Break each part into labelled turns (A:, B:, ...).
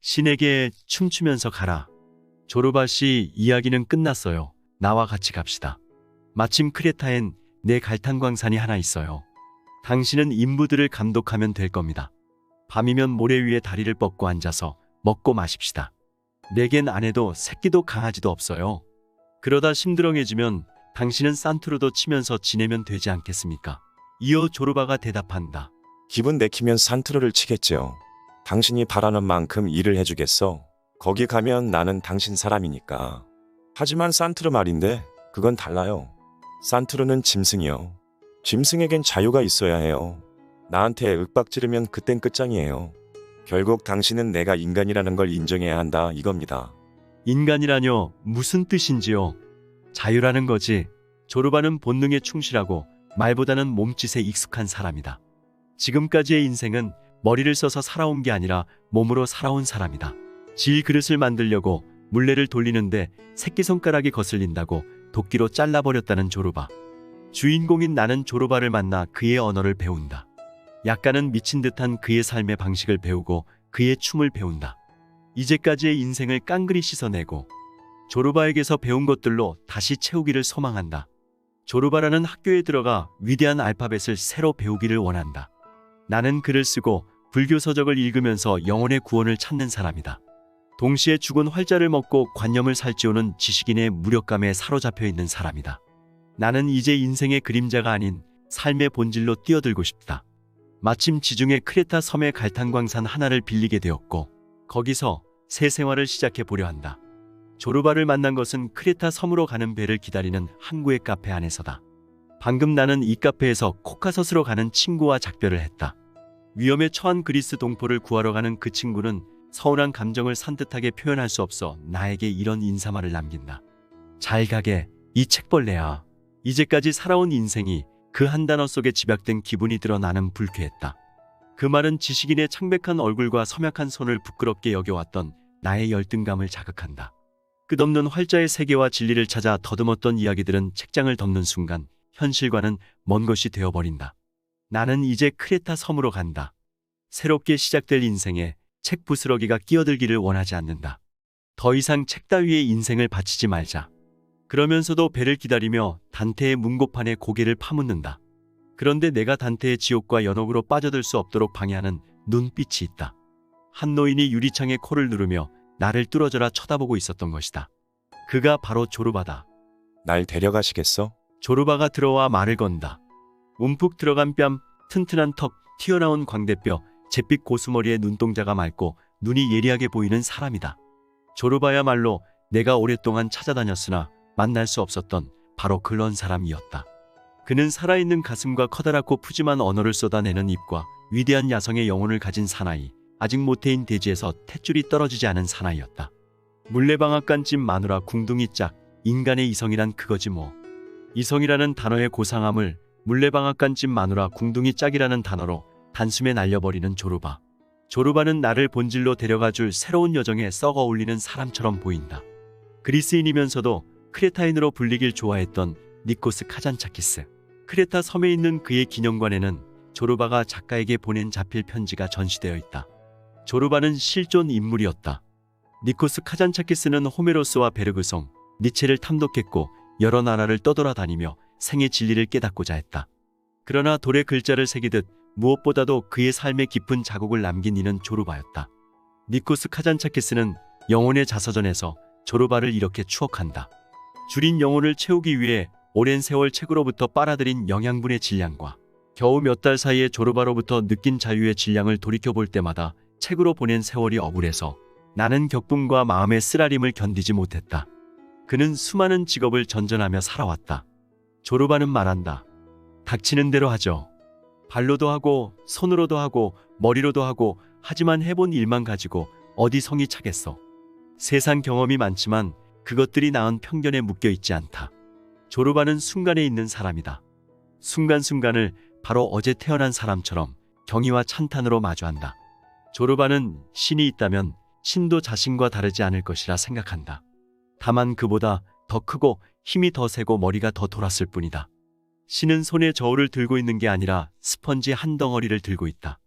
A: 신에게 춤추면서 가라. 조르바 씨 이야기는 끝났어요. 나와 같이 갑시다. 마침 크레타엔 내 갈탄광산이 하나 있어요. 당신은 인부들을 감독하면 될 겁니다. 밤이면 모래 위에 다리를 뻗고 앉아서 먹고 마십시다. 내겐 아내도 새끼도 강아지도 없어요. 그러다 심드렁해지면 당신은 산트로도 치면서 지내면 되지 않겠습니까? 이어 조르바가 대답한다.
B: 기분 내키면 산트로를 치겠죠. 당신이 바라는 만큼 일을 해주겠어. 거기 가면 나는 당신 사람이니까. 하지만 산트로 말인데 그건 달라요. 산트로는 짐승이요. 짐승에겐 자유가 있어야 해요. 나한테 윽박 지르면 그땐 끝장이에요. 결국 당신은 내가 인간이라는 걸 인정해야 한다 이겁니다.
A: 인간이라뇨 무슨 뜻인지요? 자유라는 거지. 조르바는 본능에 충실하고 말보다는 몸짓에 익숙한 사람이다. 지금까지의 인생은 머리를 써서 살아온 게 아니라 몸으로 살아온 사람이다. 질 그릇을 만들려고 물레를 돌리는데 새끼손가락이 거슬린다고 도끼로 잘라버렸다는 조르바. 주인공인 나는 조르바를 만나 그의 언어를 배운다. 약간은 미친 듯한 그의 삶의 방식을 배우고 그의 춤을 배운다. 이제까지의 인생을 깡그리 씻어내고 조르바에게서 배운 것들로 다시 채우기를 소망한다. 조르바라는 학교에 들어가 위대한 알파벳을 새로 배우기를 원한다. 나는 글을 쓰고 불교 서적을 읽으면서 영혼의 구원을 찾는 사람이다. 동시에 죽은 활자를 먹고 관념을 살찌우는 지식인의 무력감에 사로잡혀 있는 사람이다. 나는 이제 인생의 그림자가 아닌 삶의 본질로 뛰어들고 싶다. 마침 지중해 크레타 섬의 갈탄광산 하나를 빌리게 되었고 거기서 새 생활을 시작해 보려 한다. 조르바를 만난 것은 크레타 섬으로 가는 배를 기다리는 항구의 카페 안에서다. 방금 나는 이 카페에서 코카서스로 가는 친구와 작별을 했다. 위험에 처한 그리스 동포를 구하러 가는 그 친구는 서운한 감정을 산뜻하게 표현할 수 없어 나에게 이런 인사말을 남긴다. 잘 가게, 이 책벌레야. 이제까지 살아온 인생이 그 한 단어 속에 집약된 기분이 들어 나는 불쾌했다. 그 말은 지식인의 창백한 얼굴과 섬약한 손을 부끄럽게 여겨왔던 나의 열등감을 자극한다. 끝없는 활자의 세계와 진리를 찾아 더듬었던 이야기들은 책장을 덮는 순간 현실과는 먼 것이 되어버린다. 나는 이제 크레타 섬으로 간다. 새롭게 시작될 인생에 책 부스러기가 끼어들기를 원하지 않는다. 더 이상 책 따위에 인생을 바치지 말자. 그러면서도 배를 기다리며 단테의 문고판에 고개를 파묻는다. 그런데 내가 단테의 지옥과 연옥으로 빠져들 수 없도록 방해하는 눈빛이 있다. 한 노인이 유리창에 코를 누르며 나를 뚫어져라 쳐다보고 있었던 것이다. 그가 바로 조르바다.
B: 날 데려가시겠어?
A: 조르바가 들어와 말을 건다. 움푹 들어간 뺨, 튼튼한 턱, 튀어나온 광대뼈, 잿빛 고수머리에 눈동자가 맑고 눈이 예리하게 보이는 사람이다. 조르바야말로 내가 오랫동안 찾아다녔으나 만날 수 없었던 바로 그런 사람이었다. 그는 살아있는 가슴과 커다랗고 푸짐한 언어를 쏟아내는 입과 위대한 야성의 영혼을 가진 사나이, 아직 모태인 대지에서 탯줄이 떨어지지 않은 사나이였다. 물레방앗간집 마누라 궁둥이 짝, 인간의 이성이란 그거지 뭐. 이성이라는 단어의 고상함을 물레방앗간집 마누라 궁둥이 짝이라는 단어로 단숨에 날려버리는 조르바. 조르바는 나를 본질로 데려가줄 새로운 여정에 썩어 올리는 사람처럼 보인다. 그리스인이면서도 크레타인으로 불리길 좋아했던 니코스 카잔차키스. 크레타 섬에 있는 그의 기념관에는 조르바가 작가에게 보낸 자필 편지가 전시되어 있다. 조르바는 실존 인물이었다. 니코스 카잔차키스는 호메로스와 베르그송, 니체를 탐독했고 여러 나라를 떠돌아다니며 생의 진리를 깨닫고자 했다. 그러나 돌에 글자를 새기듯 무엇보다도 그의 삶에 깊은 자국을 남긴 이는 조르바였다. 니코스 카잔차키스는 영혼의 자서전에서 조르바를 이렇게 추억한다. 줄인 영혼을 채우기 위해 오랜 세월 책으로부터 빨아들인 영양분의 질량과 겨우 몇 달 사이에 조르바로부터 느낀 자유의 질량을 돌이켜볼 때마다 책으로 보낸 세월이 억울해서 나는 격분과 마음의 쓰라림을 견디지 못했다. 그는 수많은 직업을 전전하며 살아왔다. 조르바는 말한다. 닥치는 대로 하죠. 발로도 하고 손으로도 하고 머리로도 하고 하지만 해본 일만 가지고 어디 성이 차겠어. 세상 경험이 많지만 그것들이 낳은 편견에 묶여 있지 않다. 조르바는 순간에 있는 사람이다. 순간순간을 바로 어제 태어난 사람처럼 경의와 찬탄으로 마주한다. 조르바는 신이 있다면 신도 자신과 다르지 않을 것이라 생각한다. 다만 그보다 더 크고 힘이 더 세고 머리가 더 돌았을 뿐이다. 신은 손에 저울을 들고 있는 게 아니라 스펀지 한 덩어리를 들고 있다.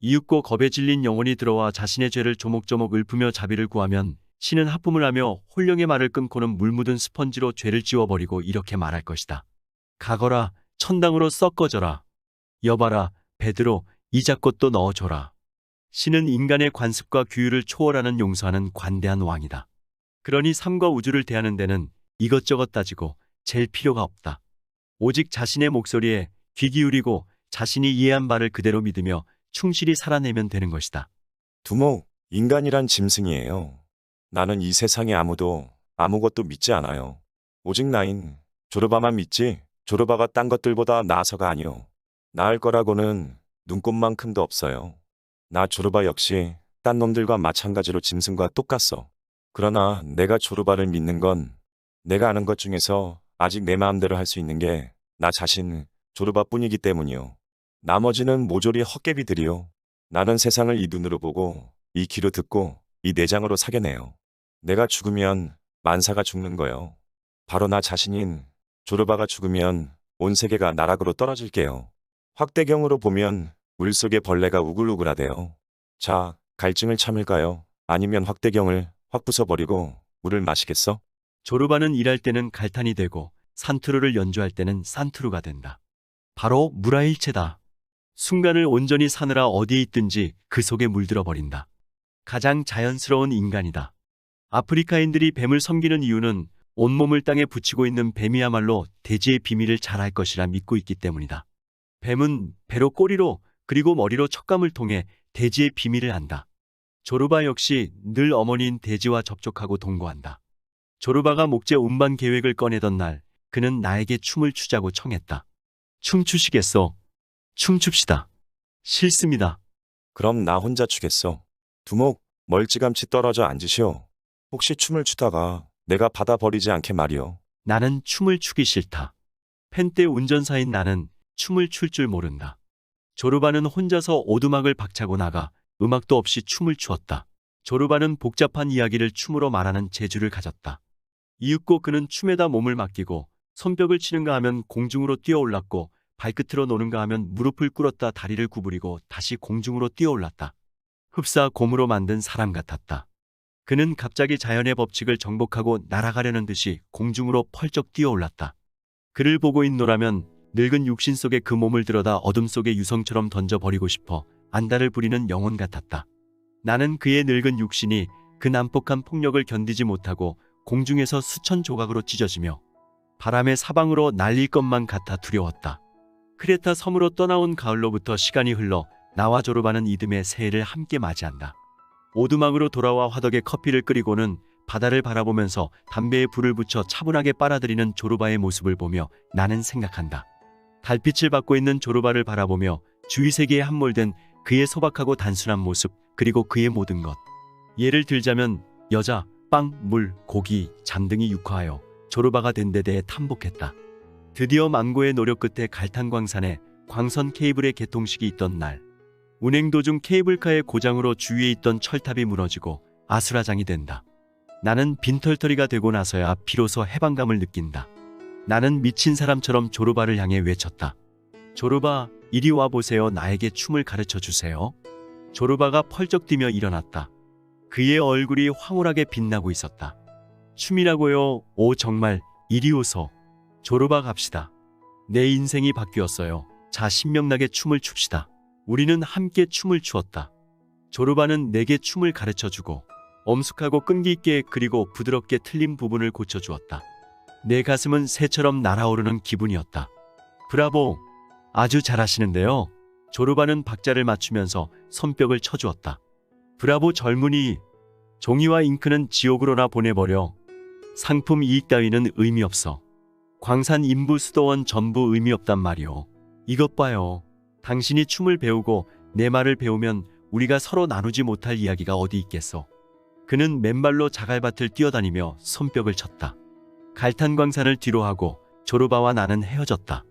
A: 이윽고 겁에 질린 영혼이 들어와 자신의 죄를 조목조목 읊으며 자비를 구하면 신은 하품을 하며 홀령의 말을 끊고는 물 묻은 스펀지로 죄를 지워버리고 이렇게 말할 것이다. 가거라, 천당으로 썩어져라. 여봐라, 베드로, 이자꽃도 넣어줘라. 신은 인간의 관습과 규율을 초월하는 용서하는 관대한 왕이다. 그러니 삶과 우주를 대하는 데는 이것저것 따지고 잴 필요가 없다. 오직 자신의 목소리에 귀 기울이고 자신이 이해한 바를 그대로 믿으며 충실히 살아내면 되는 것이다.
B: 두목, 인간이란 짐승이에요. 나는 이 세상에 아무도 아무것도 믿지 않아요. 오직 나인 조르바만 믿지 조르바가 딴 것들보다 나아서가 아니요. 나을 거라고는 눈꼽만큼도 없어요. 나 조르바 역시 딴 놈들과 마찬가지로 짐승과 똑같소. 그러나 내가 조르바를 믿는 건 내가 아는 것 중에서 아직 내 마음대로 할 수 있는 게 나 자신 조르바뿐이기 때문이요. 나머지는 모조리 헛개비들이요. 나는 세상을 이 눈으로 보고 이 귀로 듣고 이 내장으로 사겨내요. 내가 죽으면 만사가 죽는 거요. 바로 나 자신인 조르바가 죽으면 온 세계가 나락으로 떨어질게요. 확대경으로 보면 물속에 벌레가 우글우글하대요. 자, 갈증을 참을까요? 아니면 확대경을 확 부숴버리고 물을 마시겠어?
A: 조르바는 일할 때는 갈탄이 되고 산투르를 연주할 때는 산투르가 된다. 바로 무라일체다. 순간을 온전히 사느라 어디에 있든지 그 속에 물들어 버린다. 가장 자연스러운 인간이다. 아프리카인들이 뱀을 섬기는 이유는 온몸을 땅에 붙이고 있는 뱀이야말로 대지의 비밀을 잘 알 것이라 믿고 있기 때문이다. 뱀은 배로 꼬리로 그리고 머리로 척감을 통해 대지의 비밀을 안다. 조르바 역시 늘 어머니인 대지와 접촉하고 동거한다. 조르바가 목재 운반 계획을 꺼내던 날 그는 나에게 춤을 추자고 청했다. 춤추시겠소? 춤춥시다. 싫습니다.
B: 그럼 나 혼자 추겠어. 두목, 멀찌감치 떨어져 앉으시오. 혹시 춤을 추다가 내가 받아버리지 않게 말이오.
A: 나는 춤을 추기 싫다. 펜때 운전사인 나는 춤을 출 줄 모른다. 조르바는 혼자서 오두막을 박차고 나가 음악도 없이 춤을 추었다. 조르바는 복잡한 이야기를 춤으로 말하는 재주를 가졌다. 이윽고 그는 춤에다 몸을 맡기고 손뼉을 치는가 하면 공중으로 뛰어올랐고 발끝으로 노는가 하면 무릎을 꿇었다 다리를 구부리고 다시 공중으로 뛰어올랐다. 흡사 곰으로 만든 사람 같았다. 그는 갑자기 자연의 법칙을 정복하고 날아가려는 듯이 공중으로 펄쩍 뛰어올랐다. 그를 보고 있노라면 늙은 육신 속에 그 몸을 들어다 어둠 속의 유성처럼 던져버리고 싶어 안달을 부리는 영혼 같았다. 나는 그의 늙은 육신이 그 난폭한 폭력을 견디지 못하고 공중에서 수천 조각으로 찢어지며 바람의 사방으로 날릴 것만 같아 두려웠다. 크레타 섬으로 떠나온 가을로부터 시간이 흘러 나와 조르바는 이듬해 새해를 함께 맞이한다. 오두막으로 돌아와 화덕에 커피를 끓이고는 바다를 바라보면서 담배에 불을 붙여 차분하게 빨아들이는 조르바의 모습을 보며 나는 생각한다. 달빛을 받고 있는 조르바를 바라보며 주위 세계에 함몰된 그의 소박하고 단순한 모습 그리고 그의 모든 것. 예를 들자면 여자, 빵, 물, 고기, 잠 등이 육화하여 조르바가 된 데 대해 탐복했다. 드디어 망고의 노력 끝에 갈탄광산에 광선 케이블의 개통식이 있던 날 운행 도중 케이블카의 고장으로 주위에 있던 철탑이 무너지고 아수라장이 된다. 나는 빈털터리가 되고 나서야 비로소 해방감을 느낀다. 나는 미친 사람처럼 조르바를 향해 외쳤다. 조르바, 이리 와 보세요. 나에게 춤을 가르쳐 주세요. 조르바가 펄쩍 뛰며 일어났다. 그의 얼굴이 황홀하게 빛나고 있었다. 춤이라고요? 오 정말 이리 오소. 조르바 갑시다. 내 인생이 바뀌었어요. 자 신명나게 춤을 춥시다. 우리는 함께 춤을 추었다. 조르바는 내게 춤을 가르쳐 주고 엄숙하고 끈기 있게 그리고 부드럽게 틀린 부분을 고쳐 주었다. 내 가슴은 새처럼 날아오르는 기분이었다. 브라보! 아주 잘하시는데요. 조르바는 박자를 맞추면서 손뼉을 쳐주었다. 브라보 젊은이! 종이와 잉크는 지옥으로나 보내버려. 상품 이익 따위는 의미 없어. 광산 인부 수도원 전부 의미 없단 말이오. 이것 봐요. 당신이 춤을 배우고 내 말을 배우면 우리가 서로 나누지 못할 이야기가 어디 있겠소. 그는 맨발로 자갈밭을 뛰어다니며 손뼉을 쳤다. 갈탄광산을 뒤로하고 조르바와 나는 헤어졌다.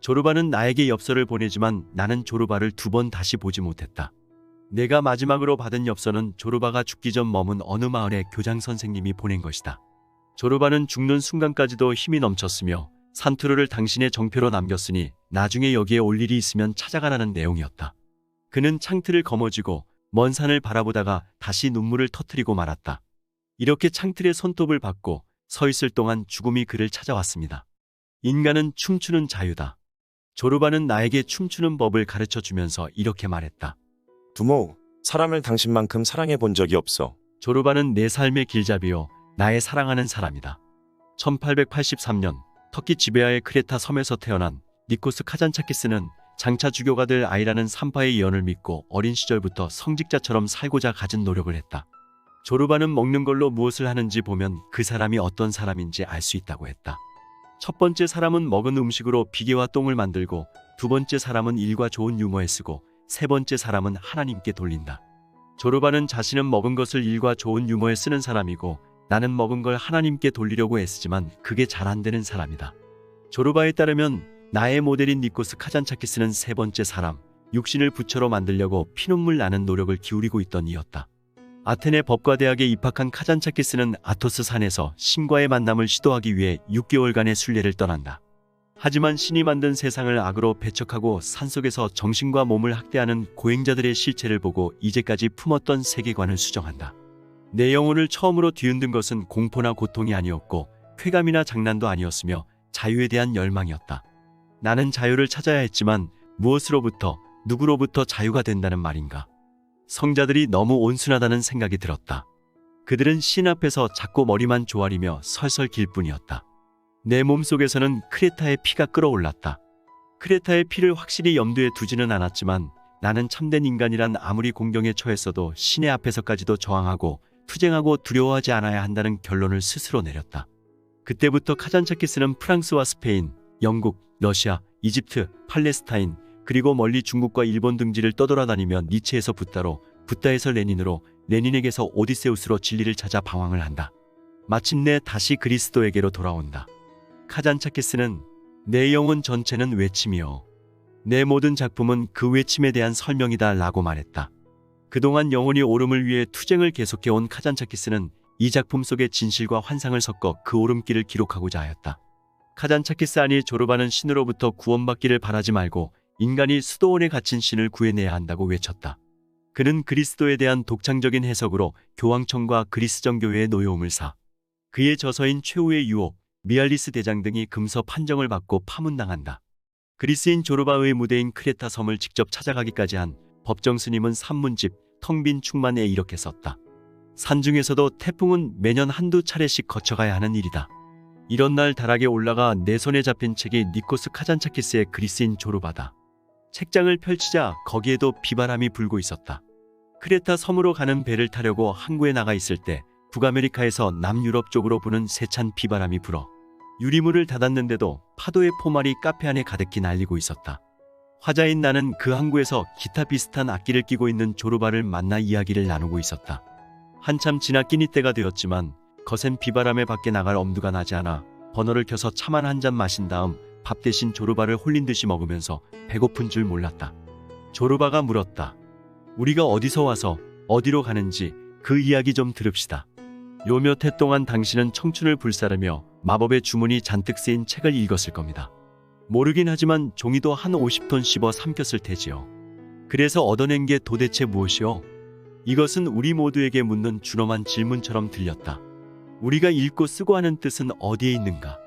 A: 조르바는 나에게 엽서를 보내지만 나는 조르바를 두 번 다시 보지 못했다. 내가 마지막으로 받은 엽서는 조르바가 죽기 전 머문 어느 마을의 교장 선생님이 보낸 것이다. 조르바는 죽는 순간까지도 힘이 넘쳤으며 산투르를 당신의 정표로 남겼으니 나중에 여기에 올 일이 있으면 찾아가라는 내용이었다. 그는 창틀을 거머쥐고 먼 산을 바라보다가 다시 눈물을 터뜨리고 말았다. 이렇게 창틀의 손톱을 받고 서 있을 동안 죽음이 그를 찾아왔습니다. 인간은 춤추는 자유다. 조르바는 나에게 춤추는 법을 가르쳐 주면서 이렇게 말했다.
B: 두모, 사람을 당신만큼 사랑해 본 적이 없어.
A: 조르바는 내 삶의 길잡이요. 나의 사랑하는 사람이다. 1883년 터키 지베아의 크레타 섬에서 태어난 니코스 카잔차키스는 장차 주교가 될 아이라는 산파의 예언을 믿고 어린 시절부터 성직자처럼 살고자 가진 노력을 했다. 조르바는 먹는 걸로 무엇을 하는지 보면 그 사람이 어떤 사람인지 알 수 있다고 했다. 첫 번째 사람은 먹은 음식으로 비계와 똥을 만들고 두 번째 사람은 일과 좋은 유머에 쓰고 세 번째 사람은 하나님께 돌린다. 조르바는 자신은 먹은 것을 일과 좋은 유머에 쓰는 사람이고 나는 먹은 걸 하나님께 돌리려고 애쓰지만 그게 잘 안 되는 사람이다. 조르바에 따르면 나의 모델인 니코스 카잔차키스는 세 번째 사람, 육신을 부처로 만들려고 피눈물 나는 노력을 기울이고 있던 이였다. 아테네 법과대학에 입학한 카잔차키스는 아토스 산에서 신과의 만남을 시도하기 위해 6개월간의 순례를 떠난다. 하지만 신이 만든 세상을 악으로 배척하고 산속에서 정신과 몸을 학대하는 고행자들의 실체를 보고 이제까지 품었던 세계관을 수정한다. 내 영혼을 처음으로 뒤흔든 것은 공포나 고통이 아니었고 쾌감이나 장난도 아니었으며 자유에 대한 열망이었다. 나는 자유를 찾아야 했지만 무엇으로부터 누구로부터 자유가 된다는 말인가? 성자들이 너무 온순하다는 생각이 들었다. 그들은 신 앞에서 자꾸 머리만 조아리며 설설 길 뿐이었다. 내 몸속에서는 크레타의 피가 끓어올랐다. 크레타의 피를 확실히 염두에 두지는 않았지만 나는 참된 인간이란 아무리 공경에 처했어도 신의 앞에서까지도 저항하고 투쟁하고 두려워하지 않아야 한다는 결론을 스스로 내렸다. 그때부터 카잔차키스는 프랑스와 스페인, 영국, 러시아, 이집트, 팔레스타인, 그리고 멀리 중국과 일본 등지를 떠돌아다니며 니체에서 붓다로, 붓다에서 레닌으로, 레닌에게서 오디세우스로 진리를 찾아 방황을 한다. 마침내 다시 그리스도에게로 돌아온다. 카잔차키스는 내 영혼 전체는 외침이요. 내 모든 작품은 그 외침에 대한 설명이다 라고 말했다. 그동안 영혼이 오름을 위해 투쟁을 계속해온 카잔차키스는 이 작품 속의 진실과 환상을 섞어 그 오름길을 기록하고자 하였다. 카잔차키스 아니 조르바는 신으로부터 구원받기를 바라지 말고 인간이 수도원에 갇힌 신을 구해내야 한다고 외쳤다. 그는 그리스도에 대한 독창적인 해석으로 교황청과 그리스 정교회의 노여움을 사 그의 저서인 최후의 유혹, 미알리스 대장 등이 금서 판정을 받고 파문당한다. 그리스인 조르바의 무대인 크레타 섬을 직접 찾아가기까지 한 법정 스님은 산문집 텅빈 충만에 이렇게 썼다. 산 중에서도 태풍은 매년 한두 차례씩 거쳐가야 하는 일이다. 이런 날 다락에 올라가 내 손에 잡힌 책이 니코스 카잔차키스의 그리스인 조르바다. 책장을 펼치자 거기에도 비바람이 불고 있었다. 크레타 섬으로 가는 배를 타려고 항구에 나가 있을 때 북아메리카에서 남유럽 쪽으로 부는 세찬 비바람이 불어 유리문을 닫았는데도 파도의 포말이 카페 안에 가득히 날리고 있었다. 화자인 나는 그 항구에서 기타 비슷한 악기를 끼고 있는 조르바를 만나 이야기를 나누고 있었다. 한참 지나 끼니 때가 되었지만 거센 비바람에 밖에 나갈 엄두가 나지 않아 버너를 켜서 차만 한 잔 마신 다음 밥 대신 조르바를 홀린 듯이 먹으면서 배고픈 줄 몰랐다. 조르바가 물었다. 우리가 어디서 와서 어디로 가는지 그 이야기 좀 들읍시다. 요 몇 해 동안 당신은 청춘을 불사르며 마법의 주문이 잔뜩 쓰인 책을 읽었을 겁니다. 모르긴 하지만 종이도 한 50톤 씹어 삼켰을 테지요. 그래서 얻어낸 게 도대체 무엇이요? 이것은 우리 모두에게 묻는 준엄한 질문처럼 들렸다. 우리가 읽고 쓰고 하는 뜻은 어디에 있는가?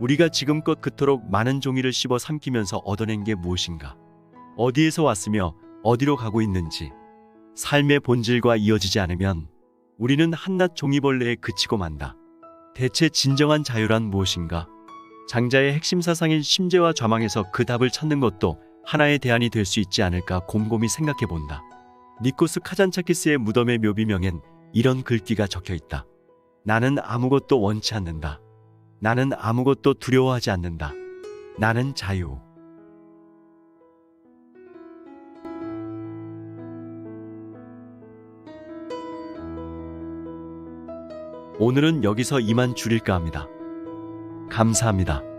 A: 우리가 지금껏 그토록 많은 종이를 씹어 삼키면서 얻어낸 게 무엇인가? 어디에서 왔으며 어디로 가고 있는지 삶의 본질과 이어지지 않으면 우리는 한낱 종이벌레에 그치고 만다. 대체 진정한 자유란 무엇인가? 장자의 핵심 사상인 심재와 좌망에서 그 답을 찾는 것도 하나의 대안이 될 수 있지 않을까 곰곰이 생각해 본다. 니코스 카잔차키스의 무덤의 묘비명엔 이런 글귀가 적혀 있다. 나는 아무것도 원치 않는다. 나는 아무것도 두려워하지 않는다. 나는 자유. 오늘은 여기서 이만 줄일까 합니다. 감사합니다.